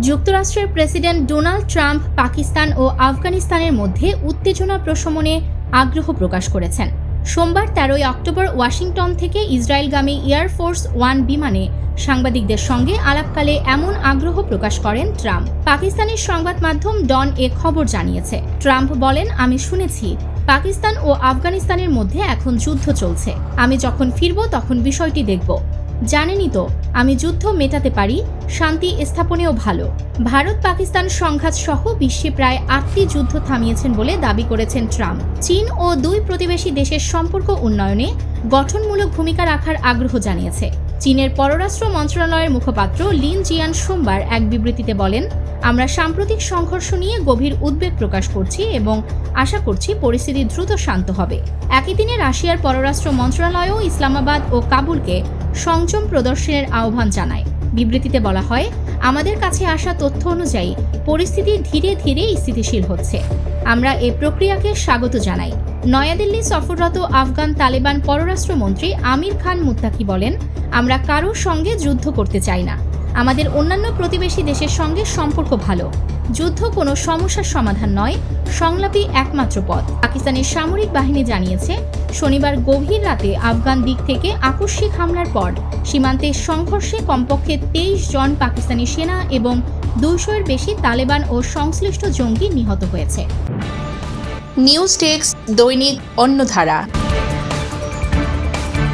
যুক্তরাষ্ট্রের president Donald Trump Pakistan ও আফগানিস্তানের মধ্যে উত্তেজনা প্রশমনে আগ্রহ প্রকাশ করেছেন। সোমবার তেরোই অক্টোবর ওয়াশিংটন থেকে ইসরায়েলগামী এয়ারফোর্স ওয়ান বিমানে সাংবাদিকদের সঙ্গে আলাপকালে এমন আগ্রহ প্রকাশ করেন ট্রাম্প। পাকিস্তানের সংবাদ মাধ্যম ডন এ খবর জানিয়েছে, ট্রাম্প বলেন, আমি শুনেছি, পাকিস্তান ও আফগানিস্তানের মধ্যে এখন যুদ্ধ চলছে। আমি যখন ফিরব তখন বিষয়টি দেখব। জানেনই তো, আমি যুদ্ধ মেটাতে পারি, শান্তি স্থাপনেও ভালো। ভারত পাকিস্তান সংঘাত সহ বিশ্বে প্রায় আটটি যুদ্ধ থামিয়েছেন বলে দাবি করেছেন ট্রাম্প। চীন ও দুই প্রতিবেশী দেশের সম্পর্ক উন্নয়নে গঠনমূলক ভূমিকা রাখার আগ্রহ জানিয়েছে। চীনের পররাষ্ট্র মন্ত্রণালয়ের মুখপাত্র লিন জিয়ান সোমবার এক বিবৃতিতে বলেন, আমরা সাম্প্রতিক সংঘর্ষ নিয়ে গভীর উদ্বেগ প্রকাশ করছি এবং আশা করছি পরিস্থিতি দ্রুত শান্ত হবে। একই দিনে রাশিয়ার পররাষ্ট্র মন্ত্রণালয়ও ইসলামাবাদ ও কাবুলকে সংযম প্রদর্শনের আহ্বান জানায়। বিবৃতিতে বলা হয়, আমাদের কাছে আসা তথ্য অনুযায়ী পরিস্থিতি ধীরে ধীরে স্থিতিশীল হচ্ছে। আমরা এ প্রক্রিয়াকে স্বাগত জানাই। নয়াদিল্লি সফররত আফগান তালেবান পররাষ্ট্রমন্ত্রী আমির খান মুত্তাকি বলেন, আমরা কারোর সঙ্গে যুদ্ধ করতে চাই না। আমাদের অন্যান্য প্রতিবেশী দেশের সঙ্গে সম্পর্ক ভালো। যুদ্ধ কোনো সমস্যার সমাধান নয়, সংলাপই একমাত্র পথ। পাকিস্তানের সামরিক বাহিনী জানিয়েছে শনিবার গভীর রাতে আফগান দিক থেকে আকস্মিক হামলার পর সীমান্তে সংঘর্ষে কমপক্ষে তেইশ জন পাকিস্তানি সেনা এবং দুইশোর বেশি তালেবান ও সংশ্লিষ্ট জঙ্গি নিহত হয়েছে। নিউজ টেক্স দৈনিক অন্যধারা